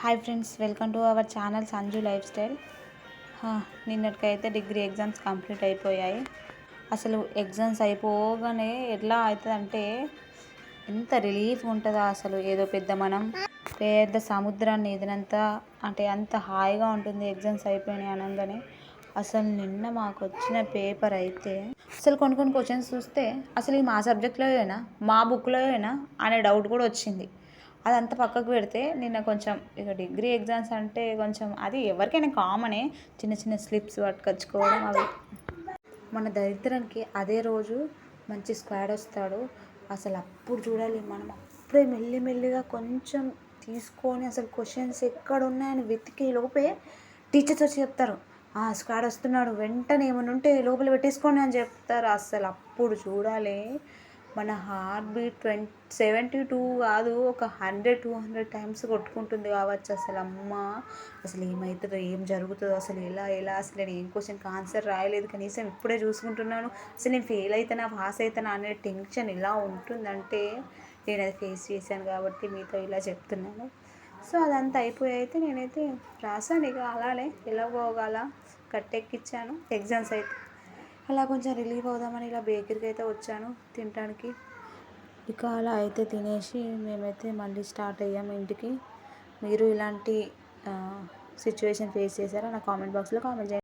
Hi friends welcome to our channel Sanju lifestyle నిన్నటికైతే degree exams complete అయిపోయాయి. అసలు exams అయిపోగానే ఎట్లా అవుతుందంటే ఎంత రిలీఫ్ ఉంటుందో అసలు ఏదో పెద్ద మనం. పెద్ద సముద్రాన్ని ఎదినంత అంటే అంత హాయిగా ఉంటుంది ఎగ్జామ్స్ అయిపోయినాయి అనగానే. అసలు నిన్న మాకు వచ్చిన పేపర్ అయితే అసలు కొన్ని కొన్ని క్వశ్చన్స్ చూస్తే అసలు మా సబ్జెక్ట్లోయేనా మా బుక్లోయేనా అనే డౌట్ కూడా వచ్చింది. అదంతా పక్కకు పెడితే నిన్న కొంచెం ఇక డిగ్రీ ఎగ్జామ్స్ అంటే కొంచెం అది ఎవరికైనా కామనే చిన్న చిన్న స్లిప్స్ పట్టుకొచ్చుకోవడం అవి. మన దరిద్రానికి అదే రోజు మంచి స్క్వాడ్ వస్తాడు. అసలు అప్పుడు చూడాలి మనం. అప్పుడే మెల్లి మెల్లిగా కొంచెం తీసుకొని అసలు క్వశ్చన్స్ ఎక్కడ ఉన్నాయని వెతికి లోపే టీచర్స్ వచ్చి చెప్తారు. ఆ స్క్వాడ్ వస్తున్నాడు. వెంటనే ఏమైనా ఉంటే లోపల పెట్టేసుకోండి అని చెప్తారు. అసలు అప్పుడు చూడాలి. మన heart beat twenty seventy two కాదు ఒక హండ్రెడ్ టూ హండ్రెడ్ టైమ్స్ కొట్టుకుంటుంది కావచ్చు. అసలు అమ్మ అసలు ఏమవుతుందో ఏం జరుగుతుందో అసలు ఎలా ఎలా అసలు నేను ఏం క్వశ్చన్కి ఆన్సర్ రాయలేదు. కనీసం ఇప్పుడే చూసుకుంటున్నాను. అసలు నేను ఫెయిల్ అవుతానా పాస్ అవుతానా అనే టెన్షన్ ఎలా ఉంటుందంటే నేను అది ఫేస్ చేశాను కాబట్టి మీతో ఇలా చెప్తున్నాను. సో అదంతా అయిపోయి అయితే నేనైతే రాసాను ఇక అలానే ఎలా పోగల కట్టెక్కిచ్చాను. ఎగ్జామ్స్ అయితే. అలా కొంచెం రిలీఫ్ అవుదామని ఇలా బేకరీకి అయితే వచ్చాను తినడానికి ఇక అలా అయితే తినేసి మేమైతే మళ్ళీ స్టార్ట్ అయ్యాము ఇంటికి. మీరు ఇలాంటి సిచ్యువేషన్ ఫేస్ చేశారా? నా కామెంట్ బాక్స్లో కామెంట్ చేయండి.